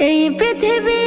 এই পৃথিবী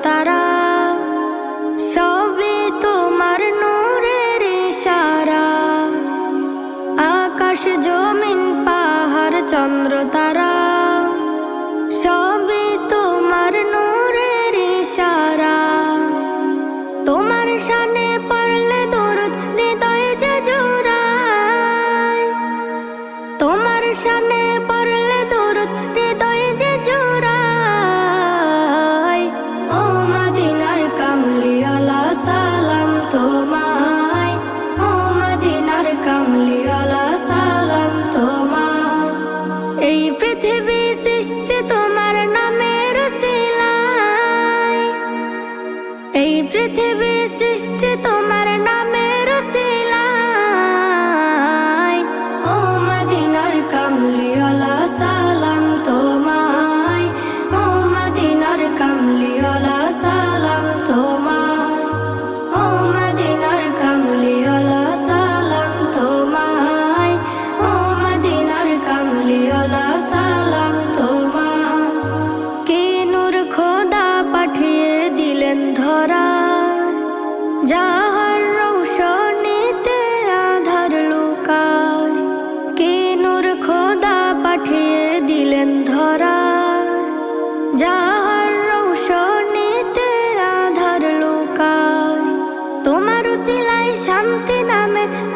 তারা সবে তোমার নূরের সারা আকাশ জমিন পাহাড় চন্দ্রতা এই পৃথিবী সৃষ্টি তোমার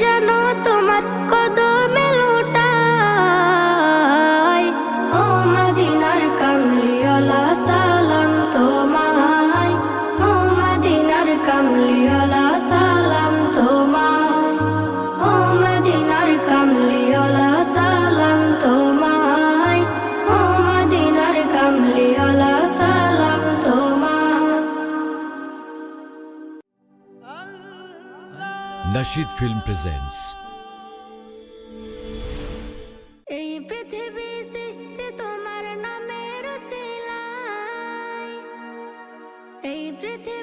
ya no Nashid film presents এই পৃথিবী সৃষ্টি তোমার নামের এই পৃথিবী